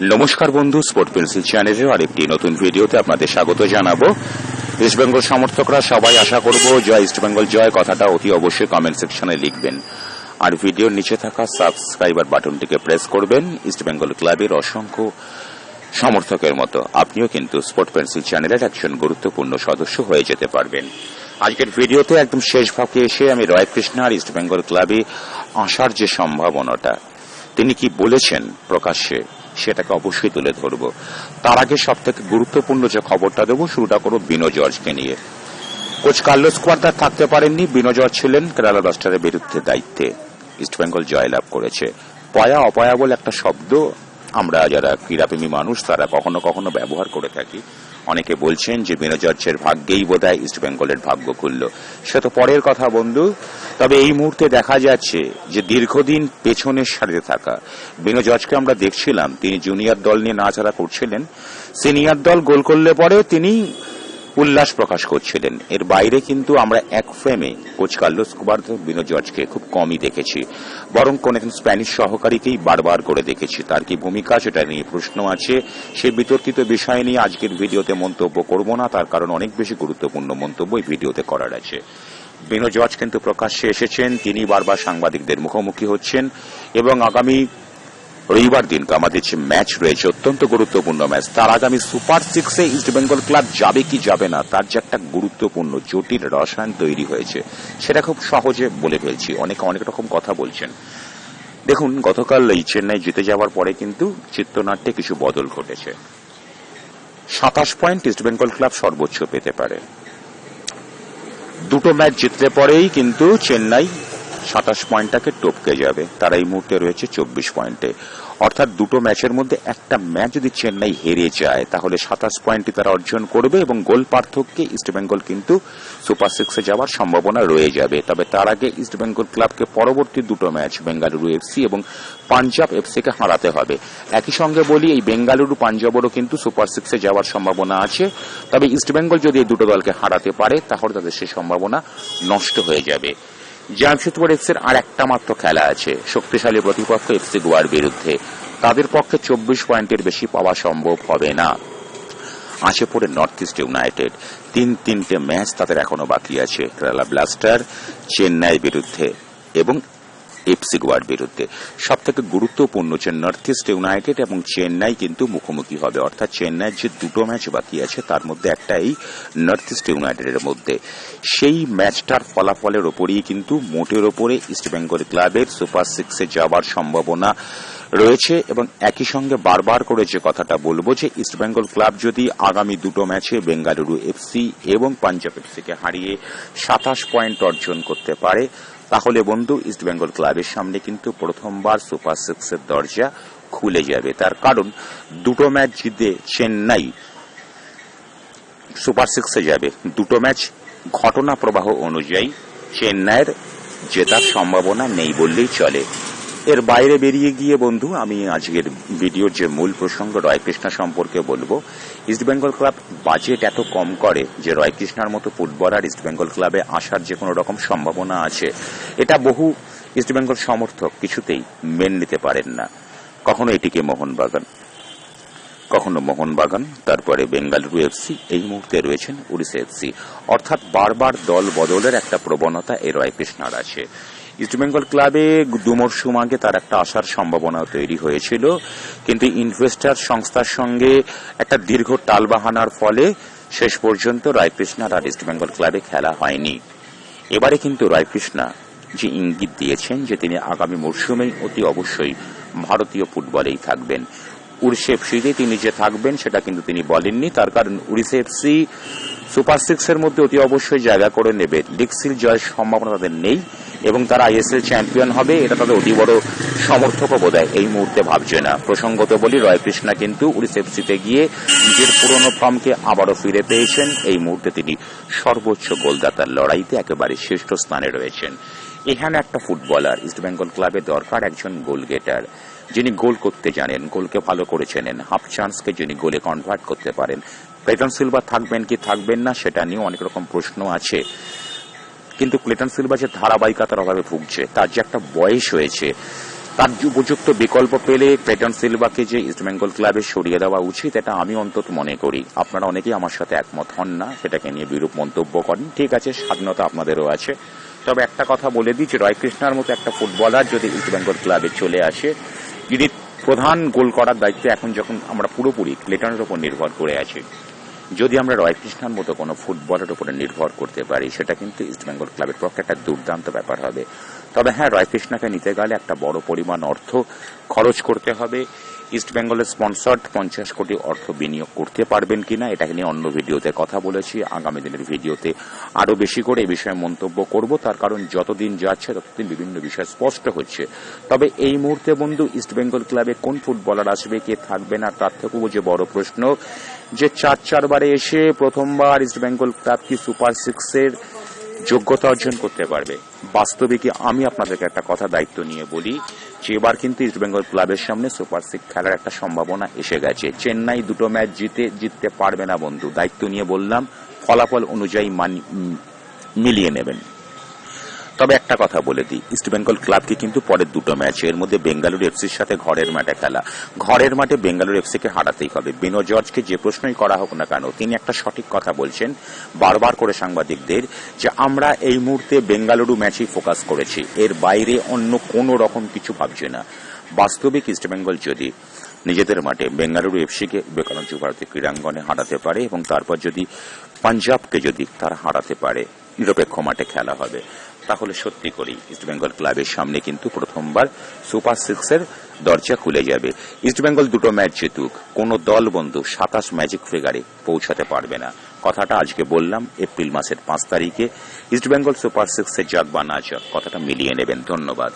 নমস্কার বন্ধু sport pencil চ্যানেলের আরেকটি নতুন ভিডিওতে আপনাদের স্বাগত জানাব। ইস্টবেঙ্গল সমর্থকরা সবাই আশা করব, জয় ইস্টবেঙ্গল জয়। কথাটা অতি অবশ্যই কমেন্ট সেকশনে লিখবেন। আর ভিডিওর নিচে থাকা সাবস্ক্রাইবার বাটনটিকে প্রেস করবেন। ইস্টবেঙ্গল ক্লাবের অসংখ্য সমর্থকের মতো। আপনিও কিন্তু স্পোর্ট পেন্সিল চ্যানেলের একজন গুরুত্বপূর্ণ সদস্য হয়ে যেতে পারবেন। আজকের ভিডিওতে একদম শেষ ভাগে এসে আমি রয় কৃষ্ণা আর ইস্টবেঙ্গল ক্লাবে আসার যে সম্ভাবনাটা, তিনি কি বলেছেন প্রকাশ্যে? সেটাকে অবশ্যই তুলে ধরব। তার আগে সব থেকে গুরুত্বপূর্ণ যে খবরটা দেবো, শুরুটা করব বিনো জর্জকে নিয়ে। কোচ কার্লোস কোয়ার্টার থাকতে পারেননি বিনো জর্জ ছিলেন কেরালা ব্লাস্টারের বিরুদ্ধে দায়িত্বে। ইস্টবেঙ্গল জয়লাভ করেছে। পয়া অপয়া বলে একটা শব্দ, আমরা যারা ক্রীড়াপ্রেমী মানুষ, তারা কখনো কখনো ব্যবহার করে থাকি। অনেকে বলছেন যে বিনোচর্যের ভাগ্যেই বোধ হয় ইস্ট ইস্টবেঙ্গলের ভাগ্য খুলল। সে তো পরের কথা বন্ধু। তবে এই মুহূর্তে দেখা যাচ্ছে যে দীর্ঘদিন পেছনের সারিতে থাকা বিনোজর্জকে আমরা দেখছিলাম। তিনি জুনিয়র দল নিয়ে নাচারা করছিলেন। সিনিয়র দল গোল করলে পরে তিনি উল্লাস প্রকাশ করছিলেন। এর বাইরে কিন্তু আমরা এক ফ্রেমে কোচ কার্লোস কুবার্ধ বিনো জর্জকে খুব কমই দেখেছি। বরং কোন একজন স্প্যানিশ সহকারীকেই বারবার করে দেখেছি। তার কি ভূমিকা সেটা নিয়ে প্রশ্ন আছে। সে বিতর্কিত বিষয় নিয়ে আজকের ভিডিওতে মন্তব্য করব না। তার কারণ অনেক বেশি গুরুত্বপূর্ণ মন্তব্য এই ভিডিওতে করার আছে। বিনো জর্জ কিন্তু প্রকাশ্যে এসেছেন। তিনি বারবার সাংবাদিকদের মুখোমুখি হচ্ছেন এবং আগামী রবিবার আমাদের যে ম্যাচ রয়েছে, অত্যন্ত গুরুত্বপূর্ণ ম্যাচ তার আগামী সুপার সিক্সে ইস্ট বেঙ্গল ক্লাব যাবে কি যাবে না, তার যে একটা গুরুত্বপূর্ণ, জটিল রসায়ন তৈরি হয়েছে, সেটা খুব সহজে বলে ফেলছি। অনেকে অনেক রকম কথা বলছেন। দেখুন, গতকাল এই চেন্নাই জিতে যাওয়ার পরে কিন্তু চিত্রনাট্যে কিছু বদল ঘটেছে। সাতাশ পয়েন্ট ইস্ট বেঙ্গল ক্লাব সর্বোচ্চ পেতে পারে। দুটো ম্যাচ জিতলে পরেই কিন্তু চেন্নাই সাতাশ পয়েন্টটাকে টপকে যাবে। তারা এই মুহূর্তে রয়েছে চব্বিশ পয়েন্টে। অর্থাৎ দুটো ম্যাচের মধ্যে একটা ম্যাচ যদি চেন্নাই হেরে যায়, তাহলে সাতাশ পয়েন্টই তারা অর্জন করবে এবং গোল পার্থক্যে ইস্টবেঙ্গল কিন্তু সুপার সিক্সে যাওয়ার সম্ভাবনা রয়ে যাবে। তবে তার আগে ইস্টবেঙ্গল ক্লাবকে পরবর্তী দুটো ম্যাচ বেঙ্গালুরু এফসি এবং পাঞ্জাব এফসিকে হারাতে হবে। একই সঙ্গে বলি, এই বেঙ্গালুরু পাঞ্জাবেরও কিন্তু সুপার সিক্সে যাওয়ার সম্ভাবনা আছে। তবে ইস্টবেঙ্গল যদি এই দুটো দলকে হারাতে পারে, তাহলে তাদের সেই সম্ভাবনা নষ্ট হয়ে যাবে। জামশেদপুর এফসির আর একটা মাত্র খেলা আছে। শক্তিশালী প্রতিপক্ষ এফসি গোয়ার বিরুদ্ধে। তাদের পক্ষে চব্বিশ পয়েন্টের বেশি পাওয়া সম্ভব হবে না। আছে পড়ে নর্থ ইস্ট ইউনাইটেড তিন তিনটে ম্যাচ তাদের এখনও বাকি আছে। কেরালা ব্লাস্টার চেন্নাই বিরুদ্ধে। এবং এফসি গোয়ার বিরুদ্ধে। সব থেকে গুরুত্বপূর্ণ যে নর্থ ইস্ট ইউনাইটেড এবং চেন্নাই কিন্তু মুখোমুখি হবে। অর্থাৎ চেন্নাইয়ের যে দুটো ম্যাচ বাকি আছে, তার মধ্যে একটা এই নর্থ ইস্ট ইউনাইটেডের মধ্যে। সেই ম্যাচটার ফলাফলের ওপরেই কিন্তু মোটের ওপরে ইস্টবেঙ্গল ক্লাবের সুপার সিক্সে যাওয়ার সম্ভাবনা রয়েছে এবং একই সঙ্গে বারবার করে যে কথাটা বলব যে ইস্টবেঙ্গল ক্লাব যদি আগামী দুটো ম্যাচে বেঙ্গালুরু এফসি এবং পাঞ্জাব এফসিকে হারিয়ে সাতাশ পয়েন্ট অর্জন করতে পারে তাহলে বন্ধু ইস্টবেঙ্গল ক্লাবের সামনে কিন্তু প্রথমবার সুপার সিক্সের দরজা খুলে যাবে। তার কারণ, দুটো ম্যাচ জিতে চেন্নাই সুপার সিক্সে যাবে। দুটো ম্যাচ ঘটনা প্রবাহ অনুযায়ী চেন্নাইয়ের জেতার সম্ভাবনা নেই বললেই চলে। এর বাইরে বেরিয়ে গিয়ে বন্ধু, আমি আজকের ভিডিওর যে মূল প্রসঙ্গ রয়কৃষ্ণা সম্পর্কে বলব। ইস্টবেঙ্গল ক্লাব বাজেট এত কম করে যে রয়কৃষ্ণার মতো ফুটবলার ইস্টবেঙ্গল ক্লাবে আসার যে কোনো রকম সম্ভাবনা আছে, এটা বহু ইস্টবেঙ্গল সমর্থক কিছুতেই মেনে নিতে পারেন না। কখনো এটিকে মোহনবাগান, কখনো মোহনবাগান, তারপরে বেঙ্গালুরু এফসি এই মুহূর্তে রয়েছেন উড়িষ্যা এফসি অর্থাৎ বারবার দল বদলের একটা প্রবণতা এ রয়কৃষ্ণার আছে। ইস্টবেঙ্গল ক্লাবে দু মরশুম আগে তার একটা আসার সম্ভাবনা তৈরি হয়েছিল। কিন্তু ইনভেস্টার সংস্থার সঙ্গে একটা দীর্ঘ টালবাহানার ফলে শেষ পর্যন্ত রায়কৃষ্ণার আর ইস্টবেঙ্গল ক্লাবে খেলা হয়নি। এবারে কিন্তু রায়কৃষ্ণা যে ইঙ্গিত দিয়েছেন যে তিনি আগামী মরশুমেই অতি অবশ্যই ভারতীয় ফুটবলেই থাকবেন। উড়িষ্যা এফসিতে তিনি যে থাকবেন সেটা কিন্তু তিনি বলেননি। তার কারণ উড়িষ্যা এফসি সুপার সিক্সের মধ্যে অতি অবশ্যই জায়গা করে নেবে। লিগ সিল জয়ের সম্ভাবনা তাদের নেই। এবং তারা আইএসএল চ্যাম্পিয়ন হবে, এটা তাদের অতি বড় সমর্থকও বোধ এই মুহূর্তে ভাবছে না। প্রসঙ্গত বলি রয় কৃষ্ণা কিন্তু উড়িষ্যা এফসিতে গিয়ে নিজের পুরনো ফর্মকে আবারও ফিরে পেয়েছেন। এই মুহূর্তে তিনি সর্বোচ্চ গোলদাতার লড়াইতে একেবারে শ্রেষ্ঠ স্থানে রয়েছেন। এখানে একটা ফুটবলার ইস্টবেঙ্গল ক্লাবে দরকার একজন গোল গেটার যিনি গোল করতে জানেন, গোলকে ভালো করে চেনেন, হাফ চান্সকে যিনি গোলে কনভার্ট করতে পারেন। ক্লেটন সিলভা থাকবেন কি থাকবেন না, সেটা নিয়ে অনেক রকম প্রশ্ন আছে। কিন্তু ক্লেটন সিলভা যে ধারাবাহিকতার অভাবে ভুগছে, তার যে একটা বয়স হয়েছে, তার উপযুক্ত বিকল্প পেলে ক্লেটন সিলভাকে যে ইস্টবেঙ্গল ক্লাবে সরিয়ে দেওয়া উচিত, এটা আমি অন্তত মনে করি। আপনারা অনেকেই আমার সাথে একমত হন না, সেটাকে নিয়ে বিরূপ মন্তব্য করেন। ঠিক আছে, স্বাধীনতা আপনাদেরও আছে। তবে একটা কথা বলে দিই যে রয় কৃষ্ণার মতো একটা ফুটবলার যদি ইস্টবেঙ্গল ক্লাবে চলে আসে যিনি প্রধান গোল করার দায়িত্ব এখন যখন আমরা পুরোপুরি ক্লেটনের উপর নির্ভর করে আছি। যদি আমরা রয় কৃষ্ণার মতো কোনো ফুটবলের উপরে নির্ভর করতে পারি, সেটা কিন্তু ইস্টবেঙ্গল ক্লাবের পক্ষে একটা দুর্দান্ত ব্যাপার হবে। তবে হ্যাঁ রয় কৃষ্ণাকে নিতে গেলে একটা বড় পরিমাণ অর্থ খরচ করতে হবে। ইস্টবেঙ্গলের স্পন্সর্ড পঞ্চাশ কোটি অর্থ বিনিয়োগ করতে পারবেন কিনা এটাকে নিয়ে অন্য ভিডিওতে কথা বলেছি। আগামী দিনের ভিডিওতে আরও বেশি করে এই বিষয়ে মন্তব্য করব। তার কারণ যতদিন যাচ্ছে, ততদিন বিভিন্ন বিষয় স্পষ্ট হচ্ছে। তবে এই মুহূর্তে বন্ধু ইস্টবেঙ্গল ক্লাবে কোন ফুটবলার আসবে, কে থাকবে না, তার থেকেও যে বড় প্রশ্ন যে চার চারবারে এসে প্রথমবার ইস্টবেঙ্গল ক্লাব কি সুপার সিক্সের যোগ্যতা অর্জন করতে পারবে। বাস্তবে কি আমি আপনাদেরকে একটা কথা দায়িত্ব নিয়ে বলি যে এবার কিন্তু ইস্টবেঙ্গল ক্লাবের সামনে সুপার সিক্স খেলার একটা সম্ভাবনা এসে গেছে। চেন্নাই দুটো ম্যাচ জিতে, জিততে পারবে না বন্ধু। দায়িত্ব নিয়ে বললাম, ফলাফল অনুযায়ী মানি- মিলিয়ে নেবেন। তবে একটা কথা বলে দিই ইস্টবেঙ্গল ক্লাবকে কিন্তু পরের দুটো ম্যাচ, এর মধ্যে বেঙ্গালুরু এফসির সাথে ঘরের মাঠে খেলা। ঘরের মাঠে বেঙ্গালুরু এফসিকে হারাতেই হবে। বেনো জর্জকে যে প্রশ্নই করা হোক না কেন, তিনি একটা সঠিক কথা বলছেন বারবার করে সাংবাদিকদের যে আমরা এই মুহূর্তে বেঙ্গালুরু ম্যাচেই ফোকাস করেছি। এর বাইরে অন্য কোনো রকম কিছু ভাবছে না। বাস্তবিক ইস্টবেঙ্গল যদি নিজেদের মাঠে বেঙ্গালুরু এফসিকে বিবেকানন্দ ভারতী ক্রীড়াঙ্গনে হারাতে পারে এবং তারপর যদি পাঞ্জাবকে যদি তারা হারাতে পারে নিরপেক্ষ মাঠে খেলা হবে। তাহলে সত্যি করি ইস্টবেঙ্গল ক্লাবের সামনে কিন্তু প্রথমবার সুপার সিক্সের দরজা খুলে যাবে। ইস্টবেঙ্গল দুটো ম্যাচ জিতুক। কোনো দল বন্ধু সাতাশ ম্যাজিক ফিগারে পৌঁছাতে পারবে না। কথাটা আজকে বললাম এপ্রিল মাসের পাঁচ তারিখে। ইস্টবেঙ্গল সুপার সিক্সের যাক বা না যাক কথাটা মিলিয়ে নেবেন। ধন্যবাদ।